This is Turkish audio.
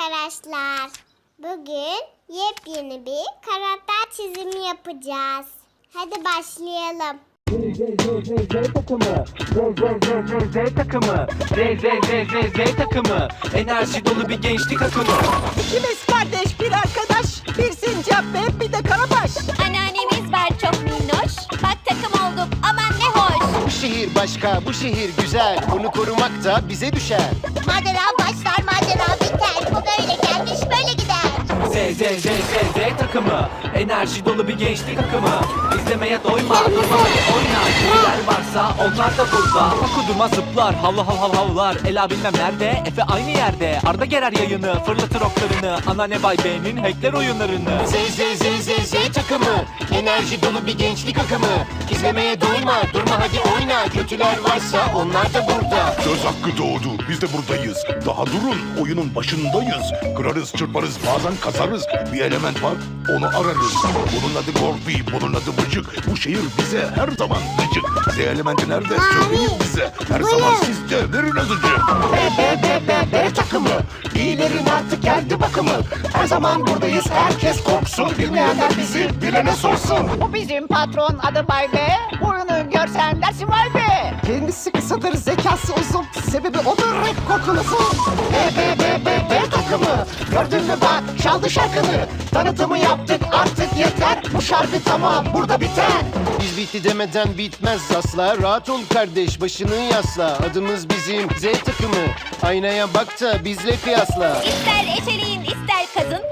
arkadaşlar. Bugün yepyeni bir karakter çizimi yapacağız. Hadi başlayalım. Z Z Z Z takımı Z Z Z Z Z takımı Z Z Z Z Z takımı Enerji dolu bir gençlik akımı İkimiz kardeş, başka, bu şehir güzel. Onu korumak da bize düşer. Macera başlar, macera biter. Bu böyle gelmiş, böyle gider. Z Z Z Z Z takımı. Enerji dolu bir gençlik akımı. İzlemeye doyma durma hadi oyna. Kimler varsa onlar da burada. Okudurma zıplar. Havla hav hav havlar. Ela bilmem nerede. Efe aynı yerde. Arda gerer yayını. Fırlatır oklarını. Anneanne Bay B'nin hackler oyunlarını. Z Z Z Z Z takımı. Enerji dolu bir gençlik akımı. İzlemeye doyma, durma hadi oyna. Kötüler varsa onlar da burada. Söz hakkı doğdu. Biz de buradayız. Daha durun. Oyunun başındayız. Kırarız, çırparız, bazen kazarız. Bir element var, onu ararız. Bunun adı Gorfi, bunun adı Bıcık. Bu şehir bize her zaman gıcık. Z elementi nerede? Söyleyin bize. Her zaman sizde. Verin azıcık. Geldi bakımı. Her zaman buradayız. Herkes korksun. Bilmeyenler bizi bilene sorsun. Bu bizim patron adı Bay B. Oyunu görsen dersin vay be. Kendisi kısadır, zekası uzun. Sebebi odur rap kokulusu. B B B B B takımı. Gördün mü bak çaldı şarkını. Tanıtımı yaptık artık yeter. Bu şarkı tamam burada biter. Biz bitti demeden bitmez asla. Rahat ol kardeş başını yasla. Adımız bizim Z takımı. Aynaya bak da bizle kıyasla. İster eşeleyin